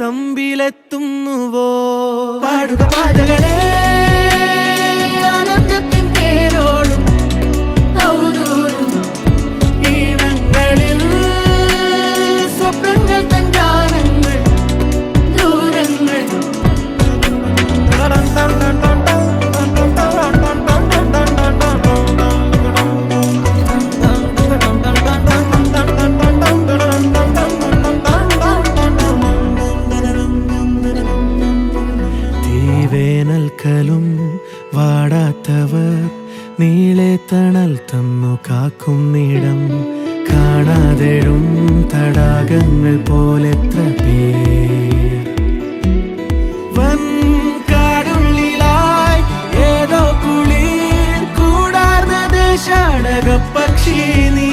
തമ്പിലെത്തുന്നുവോ? പാടുക പാതകളെ വേനൽക്കലും വാടാത്തവർ നീളെ തണൽ തന്നു കാക്കുന്നിടം കാണാതെഴും തടാകങ്ങൾ പോലെ എത്ര ഏതോ കുളിർ കൂടാർന്ന പക്ഷി നീ